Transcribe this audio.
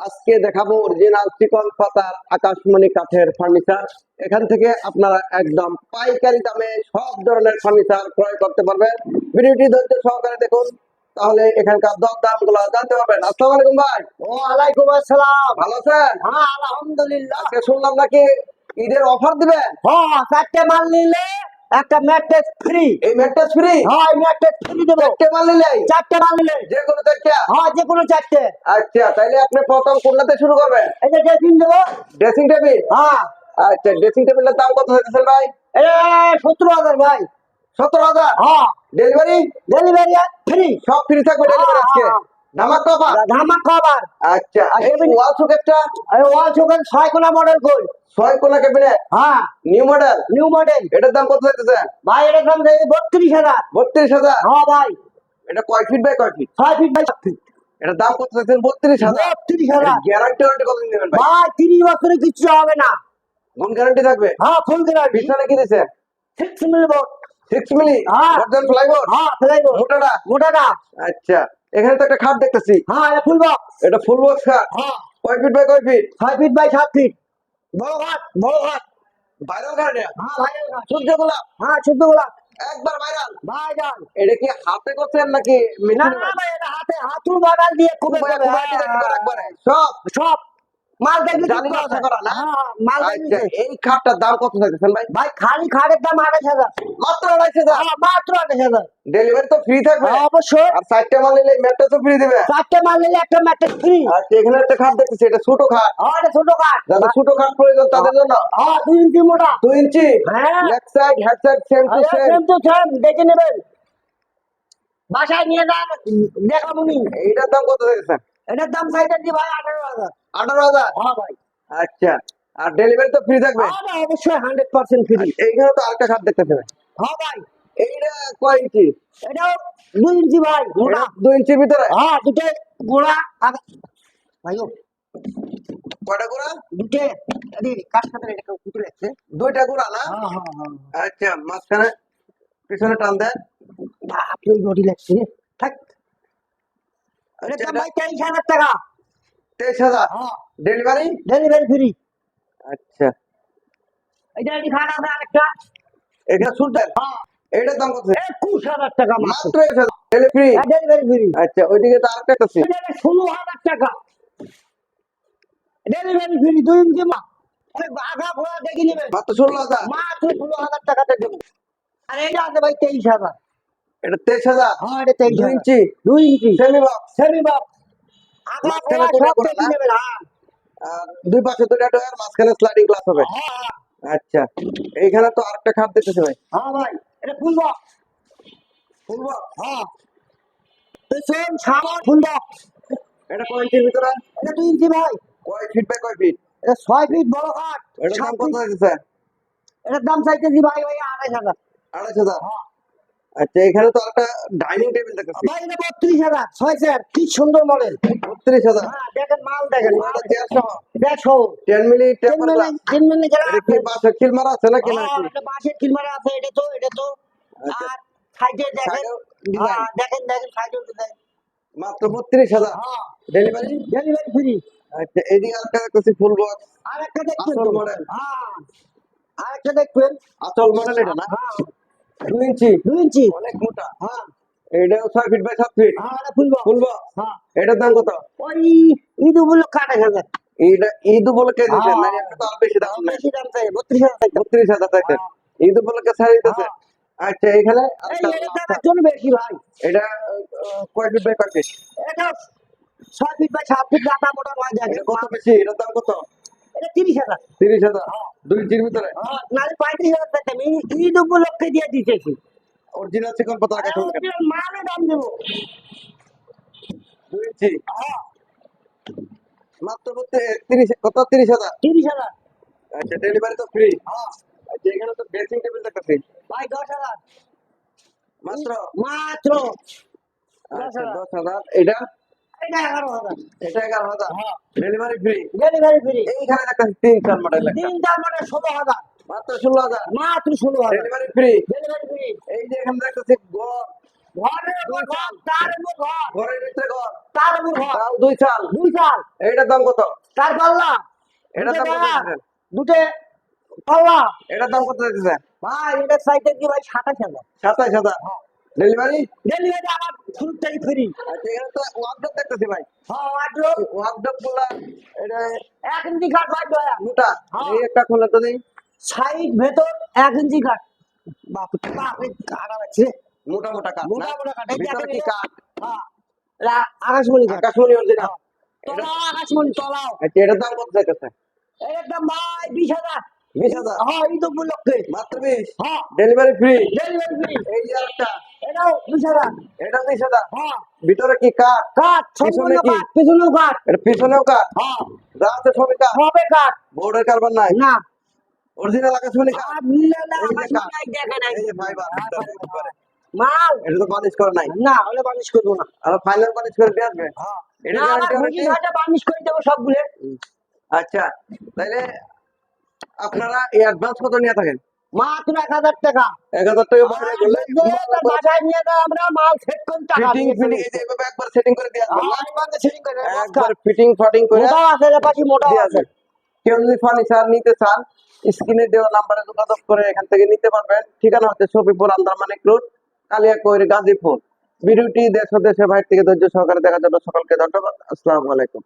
আজকে দেখাবো অরিজিনাল চিকন পাতার আকাশমণি কাঠের ফার্নিচার এখান থেকে আপনারা একদম পাইকারি দামে সব ধরনের ফার্নিচার ক্রয় করতে পারবেন। ভিডিওটি ধৈর্য সহকারে দেখুন তাহলে এখানকার দর দামগুলো জানতে পারবেন। আসসালামু আলাইকুম ভাই। ওয়ালাইকুম আসসালাম। ভালো আছেন? হ্যাঁ আলহামদুলিল্লাহ। শুনলাম নাকি ঈদের অফার দিবেন? হ্যাঁ চারটে মাল নিলে একটা ম্যাট্রেস ফ্রি এই ম্যাট্রেস ফ্রি হ্যাঁ এই ম্যাট্রেস ফ্রি দেবো। চারটে মাল নিলে চারটে মাল নিলে যে কোনো চারটা? হ্যাঁ যে কোনো চারটে। আচ্ছা তাহলে আপনি প্রথম কোনটাতে শুরু করবেন? এই যে ড্রেসিং দেবো। ড্রেসিং টেবিল হ্যাঁ। আচ্ছা ড্রেসিং টেবিলের দাম কত হইতেছে ভাই? এ সতেরো হাজার ভাই। সতেরো হাজার? হ্যাঁ। ডেলিভারি ডেলিভারি ফ্রি সব ফ্রি থাকবে ডেলিভারি আজকে। হ্যাঁ। ধামাক কভার ধামা খাবার আচ্ছা ওয়াল সকেটটা ওয়াল চোখের ছয় কোনা মডেল কই ছয় কোনা ক্যাবিনেট হ্যাঁ। নিউ মডেল নিউ মডেল এটার দাম কত হইতেছে ভাই এটার দাম বত্রিশ হাজার। বত্রিশ হাজার? হ্যাঁ ভাই। এটা কয় ফিট বাই কয় ফিট ছয় ফিট বাই ফিট এটার দাম কত হইতেছে বত্রিশ হাজার। বত্রিশ হাজার। গ্যারান্টি ওয়ারেন্টি কতদিন দেবেন ভাই? তিরিশ বছরে কিচ্ছু হবে না। কোন গ্যারান্টি থাকবে? হ্যাঁ ফুল গ্যারান্টি পিছনে কি দিছে? সিক্স মিলবো সিক্স মিলি হ্যাঁ। অর্জন ফ্লাইবোর্ড হ্যাঁ ফেলাইবো মোটাটা? মোটাটা। আচ্ছা। এখানে তো একটা খাট দেখতেছি। হ্যাঁ এটা ফুল বক্স এটা ফুল বক্স খাট? হ্যাঁ। কয় ফিট বাই কয় ফিট ছয় ফিট বাই সাত ফিট বড় বড় ভাইরাল ঘাট হ্যাঁ গোলাপ? হ্যাঁ গোলাপ। একবার ভাইরাল এটা কি হাতে করছেন নাকি না না ভাই এটা হাতে হাতুর বাগাল দিয়ে খুব একবারে। সব? সব। মাল দেখবি? হ্যাঁ মাল দেখবি এই খাটটার দাম কত থাকতেছেন ভাই? ভাই খালি খাটের দাম আড়াইশ হাজার। মাত্র আড়াইশ হাজার? হ্যাঁ, মাত্র আড়াইশ হাজার। ডেলিভারি তো ফ্রি থাকবে। হ্যাঁ, অবশ্যই। আর চারটে মাল নিলে ম্যাটটা তো ফ্রি দেবে। চারটে মাল নিলে একটা ম্যাট্রেস ফ্রি এখানে একটা খাট দেখতেছি এটা ছোট খাট। হ্যাঁ এটা ছোট যাদের ছোট খাট প্রয়োজন তাদের জন্য। হ্যাঁ দুই ইঞ্চি মোটা। দুই ইঞ্চি? হ্যাঁ। Left side head side same to same same তো সেম দেখে নেবেন। বাসায় নিয়ে যান দেখাবো নি। এইটার দাম কত থাকতেছে এটার দাম চাইতেছি ভাই আঠারো হাজার। আঠারো হাজার? হ্যাঁ ভাই। আচ্ছা। আর ডেলিভারি তো ফ্রি থাকবে? হ্যাঁ অবশ্যই হান্ড্রেড পার্সেন্ট ফ্রি এইখানে তো আরেকটা খাট দেখতেছি ভাই হ্যাঁ ভাই। এইটা কয় ইঞ্চি? এটাও দুই ইঞ্চি ভাই এটা দুই ইঞ্চির ভিতরে? হ্যাঁ দুটো গোড়া ভাইও কয়টা গোড়া? দুটো। আরে কাজ এটা কেউ কুটে রাখছে দুইটা গোড়া না? হ্যাঁ হ্যাঁ হ্যাঁ। আচ্ছা মাঝখানে পিছনে টান দেন। আপনি নটি লাগছে থাক। এটার দাম ভাই তেইশ হাজার টাকা। তেইশ হাজার? হ্যাঁ। ডেলিভারি? Delivery free. আচ্ছা। এটা এটি খাট আছে আরেকটা? এখানে শুনতেন হ্যাঁ। এইটার দাম কত? একুশ হাজার টাকা মাত্র। একুশ হাজার। Delivery delivery free. আচ্ছা ওইদিকে তো আরেকটা আছে। ষোলো হাজার টাকা। ডেলিভারি ফ্রি দুই ইঞ্চি মা আগা ঘোড়া দেখে নেবেন। মাত্র ষোলো হাজার। মাত্র ষোলো হাজার টাকাতে দেবো। আর এটা আছে ভাই তেইশ হাজার। এটা তেইশ হাজার। হ্যাঁ এটা তেইশ ইঞ্চি। দুই ইঞ্চি। সেমি বক্স সেমি হ্যাঁ। দুই পাশে দুটা ডয়ার মাঝখানে স্লাইডিং গ্লাস হবে। হ্যাঁ আচ্ছা। এইখানে তো আরেকটা খাট দেখতেছি ভাই। হ্যাঁ ভাই। এটা ফুল বক্স। Full box? হ্যাঁ। পেছন সামন ফুল বক্স। এটা কয় ইঞ্চির ভিতরে? এটা দুই ইঞ্চি ভাই। কয় ফিট বাই কয় ফিট? এটা ছয় ফিট বড় এটার দাম সাত কত ফিট। হয়েছে এটার দাম চাইতেছি ভাই ভাই আড়াইশ হাজার। আড়াইশ হাজার? হ্যাঁ। আচ্ছা এখানে তো আরেকটা ডাইনিং টেবিল দেখতেছি ভাই এটা বত্রিশ হাজার। ছয় স্যার কি সুন্দর মডেল বত্রিশ হাজার। হ্যাঁ দেখেন মাল দেখেন মাল। চেয়ার সহ দেখো টেন মিলি তিন টেম্পার মিনিট গ্লাস তিন এটা কি বাসে খিল মারা আছে নাকি হ্যাঁ, এটা আছে এটা তো এটা তো। আচ্ছা। আর সাইডে দেখেন। হ্যাঁ, দেখেন দেখেন সাইডে দেখেন মাত্র বত্রিশ হাজার। হ্যাঁ ডেলিভারি ডেলিভারি ফ্রি আচ্ছা এদিকে আরেকটা ফুল বক্স আর একটা দেখবেন আসল model। হ্যাঁ আর একটা দেখবেন। আসল মডেল এটা না? হ্যাঁ। দুই ইঞ্চি। দুই ইঞ্চি? অনেক মোটা। হ্যাঁ এটা ছয় ফিট বাই সাত ফিট হ্যাঁ এটা ফুলবো। ফুল বক্স হ্যাঁ। এটার দাম কত? ওই ঈদ উপলক্ষ আঠাশ হাজার। ঈদ উপলক্ষে দিচ্ছেন হ্যাঁ। মানে আপনি তো আরও বেশি দাম বেশি দাম চাই বত্রিশ হাজার টাকা বত্রিশ হাজার টাকা হ্যাঁ। ঈদ উপলক্ষে ছাড় দিতেছে হ্যাঁ। আচ্ছা এখানে এটা জন্য বেশি ভাই। এটা কয় ফিট বাই কয় ফিট এটা ছয় ফিট বাই সাত ফিট গাঁদা মোটা নয় এটা কত বেশি? এটার দাম কত? এটা তিরিশ হাজার। তিরিশ হাজার হ্যাঁ। দুই ইঞ্চির ভিতরে। হ্যাঁ, নাহলে পঁয়ত্রিশ হাজার টাকা আমি ঈদ উপলক্ষে দিয়ে দিতেছি অরিজিনাল চিকন পাতা রাখা শুনবেন মালে দাম দেবো। দুই ইঞ্চি? হ্যাঁ, মাত্র বলতে তিরিশ কত? তিরিশ হাজার? তিরিশ হাজার। আচ্ছা ডেলিভারি তো ফ্রি আচ্ছা তো ড্রেসিং টেবিল দেখতেছি ভাই দশ হাজার। মাত্র? মাত্র। আচ্ছা। দশ হাজার। এটা? এটা এগারো হাজার এটা এগারো হাজার হ্যাঁ। ডেলিভারি ফ্রি ডেলিভারি ফ্রি এইখানে দেখতেছি তিন চার মডেল একটা তিনটার ষোলো মাত্র ষোলো হাজার মাত্র ষোলো হাজার ডেলিভারি ফ্রি ডেলিভারি ফ্রি এই যে এখানে দেখতেছি গড় ঘরের ঘর তার ঘর ঘরের ভিতরে ঘর তার ঘর দুই চাল দুই চাল এইটার দাম কত তার পাল্লা এটার দাম কত? দুটে পাল্লা এটার দাম কত দিতেছেন ভাই এটা সাইডে কি ভাই সাতাশ হাজার সাতাইশ হাজার ডেলিভারি ডেলিভারি আমার ফুলটাই ফ্রি। আচ্ছা এখানে তো ওয়ার্কডপ দেখতেছি ভাই। হ্যাঁ ওয়ার্ড্রোব ওয়ার্কডপগুলা এটা এক ইঞ্চি কাঠ ভাই দয়া। মোটা হ্যাঁ। এই একটা খোলা তো দিই সাইড ভেতর এক ইঞ্চি কাঠ বাপ বাপ এই আছে মোটা মোটা কাঠ মোটা মোটা এই ভিতরে কি এটা? কাঠ হ্যাঁ। এটা আকাশমণি আকাশমণি অরিজিনাল তলাও আকাশমণি তলাও। আচ্ছা এটার দাম কত চাইতেছে এর একদম ভাই বিশ হাজার। বিশ হাজার? হ্যাঁ ঈদ উপলক্ষে। মাত্র বিশ? হ্যাঁ। ডেলিভারি ফ্রি ডেলিভারি ফ্রি এই যে একটা এটাও বিশ হাজার এটা বিশ হাজার ভিতরে কি কাঠ? কাঠ পিছনে কি? পিছনেও কাঠ। এটা পিছনেও কাঠ? সবই কাঠ? হবে কাঠ। বোর্ডের কারবার নাই? না। অরিজিনাল আকাশমণি কাঠ? মাল। এটা তো বানিশ করে নাই। হলে বানিশ করব না। আর ফাইনাল বানিশ করে দিয়ে আসবে? হ্যাঁ। এটা বানিশ করে দেবো সবগুলো। আচ্ছা তাইলে আপনারা এই অ্যাডভান্স কত নিয়ে থাকেন? মাত্র এক হাজার টাকা। এক হাজার টাকা নিয়ে যাই আমরা মাল সেট করে টাকা ফিটিং ফিটিং এই একবার সেটিং করে দিয়ে আসবেন না? সেটিং করে একবার ফিটিং ফাটিং করে মোটাও আছে মোটাও আছে। কেউ যদি ফার্নিচার নিতে চান স্ক্রিনে দেওয়া নাম্বারে যোগাযোগ করে এখান থেকে নিতে পারবেন। ঠিকানা হচ্ছে শফিপুর আন্দারমানিক রোড কালিয়াকৈর গাজীপুর। ভিডিওটি দেশ ও দেশের বাইরে থেকে ধৈর্য সহকারে দেখার জন্য সকলকে ধন্যবাদ। আসসালামু আলাইকুম।